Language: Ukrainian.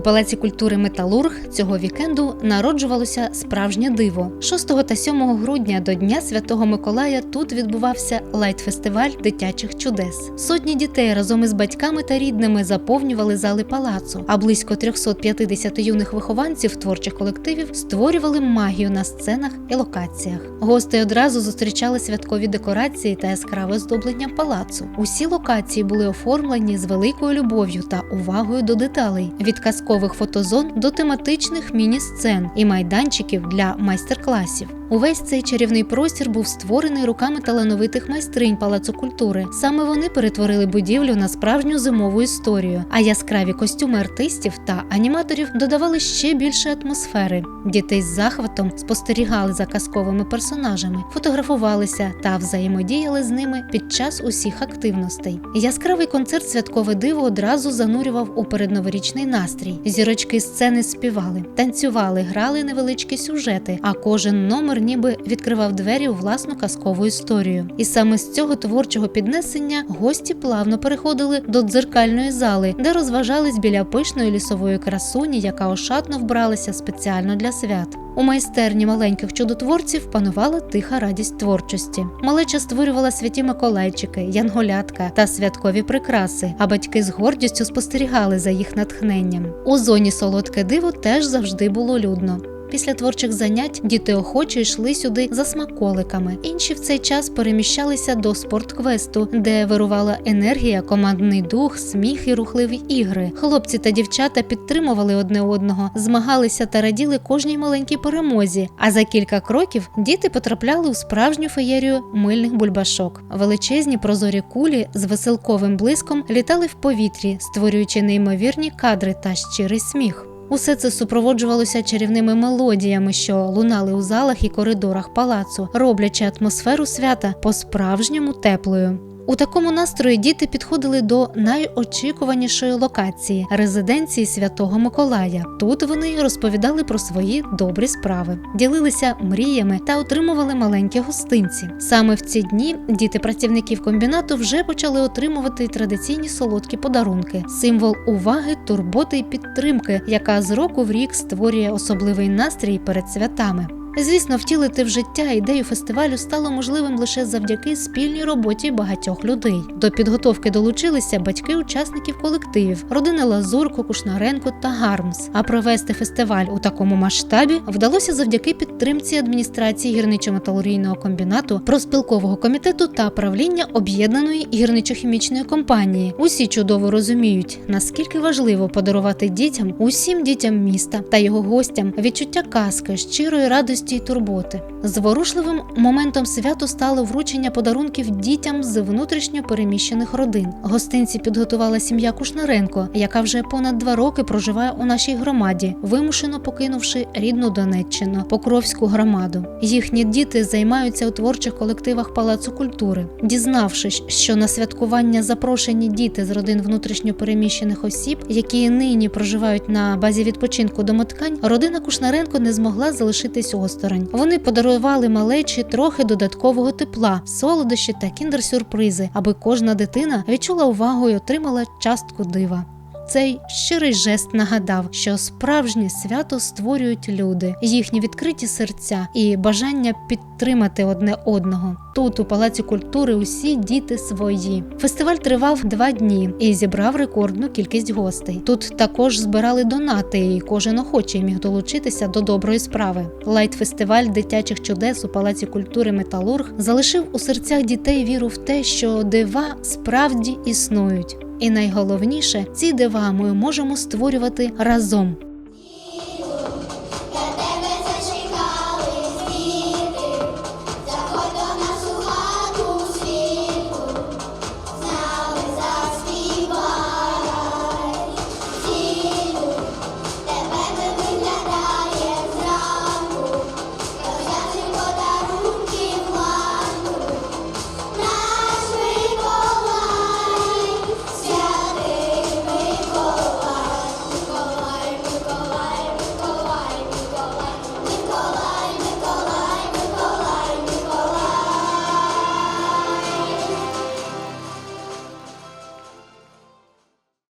У Палаці культури Металург цього вікенду народжувалося справжнє диво. 6 та 7 грудня до Дня Святого Миколая тут відбувався лайт-фестиваль дитячих чудес. Сотні дітей разом із батьками та рідними заповнювали зали палацу, а близько 350 юних вихованців творчих колективів створювали магію на сценах і локаціях. Гости одразу зустрічали святкові декорації та яскраве оздоблення палацу. Усі локації були оформлені з великою любов'ю та увагою до деталей від казкових фотозон до тематичних міні-сцен і майданчиків для майстер-класів. Увесь цей чарівний простір був створений руками талановитих майстринь палацу культури. Саме вони перетворили будівлю на справжню зимову історію. А яскраві костюми артистів та аніматорів додавали ще більше атмосфери. Дітей з захватом спостерігали за казковими персонажами, фотографувалися та взаємодіяли з ними під час усіх активностей. Яскравий концерт святкове диво одразу занурював у передноворічний настрій. Зірочки сцени співали, танцювали, грали невеличкі сюжети, а кожен номер ніби відкривав двері у власну казкову історію. І саме з цього творчого піднесення гості плавно переходили до дзеркальної зали, де розважались біля пишної лісової красуні, яка ошатно вбралася спеціально для свят. У майстерні маленьких чудотворців панувала тиха радість творчості. Малеча створювала святі миколайчики, янголятка та святкові прикраси, а батьки з гордістю спостерігали за їх натхненням. У зоні солодке диво теж завжди було людно. Після творчих занять діти охоче йшли сюди за смаколиками. Інші в цей час переміщалися до спортквесту, де вирувала енергія, командний дух, сміх і рухливі ігри. Хлопці та дівчата підтримували одне одного, змагалися та раділи кожній маленькій перемозі. А за кілька кроків діти потрапляли у справжню феєрію мильних бульбашок. Величезні прозорі кулі з веселковим блиском літали в повітрі, створюючи неймовірні кадри та щирий сміх. Усе це супроводжувалося чарівними мелодіями, що лунали у залах і коридорах палацу, роблячи атмосферу свята по-справжньому теплою. У такому настрої діти підходили до найочікуванішої локації резиденції Святого Миколая. Тут вони розповідали про свої добрі справи, ділилися мріями та отримували маленькі гостинці. Саме в ці дні діти працівників комбінату вже почали отримувати традиційні солодкі подарунки, символ уваги, турботи і підтримки, яка з року в рік створює особливий настрій перед святами. Звісно, втілити в життя ідею фестивалю стало можливим лише завдяки спільній роботі багатьох людей. До підготовки долучилися батьки учасників колективів, родини Лазурко, Кушнаренко та Гармс. А провести фестиваль у такому масштабі вдалося завдяки підтримці адміністрації гірничо-металургійного комбінату, проспілкового комітету та правління об'єднаної гірничо-хімічної компанії. Усі чудово розуміють, наскільки важливо подарувати дітям, усім дітям міста та його гостям відчуття казки, щирої радості й турботи. Зворушливим моментом свято стало вручення подарунків дітям з внутрішньо переміщених родин. Гостинці підготувала сім'я Кушнаренко, яка вже понад два роки проживає у нашій громаді, вимушено покинувши рідну Донеччину, Покровську громаду. Їхні діти займаються у творчих колективах Палацу культури. Дізнавшись, що на святкування запрошені діти з родин внутрішньо переміщених осіб, які нині проживають на базі відпочинку домоткань, родина Кушнаренко не змогла залишитись осторонь. Вони подарували малечі трохи додаткового тепла, солодощі та кіндер-сюрпризи, аби кожна дитина відчула увагу і отримала частку дива. Цей щирий жест нагадав, що справжнє свято створюють люди, їхні відкриті серця і бажання підтримати одне одного. Тут, у палаці культури, усі діти свої. Фестиваль тривав два дні і зібрав рекордну кількість гостей. Тут також збирали донати, і кожен охочий міг долучитися до доброї справи. Лайт-фестиваль дитячих чудес у палаці культури Металург залишив у серцях дітей віру в те, що дива справді існують. І найголовніше, ці дива ми можемо створювати разом.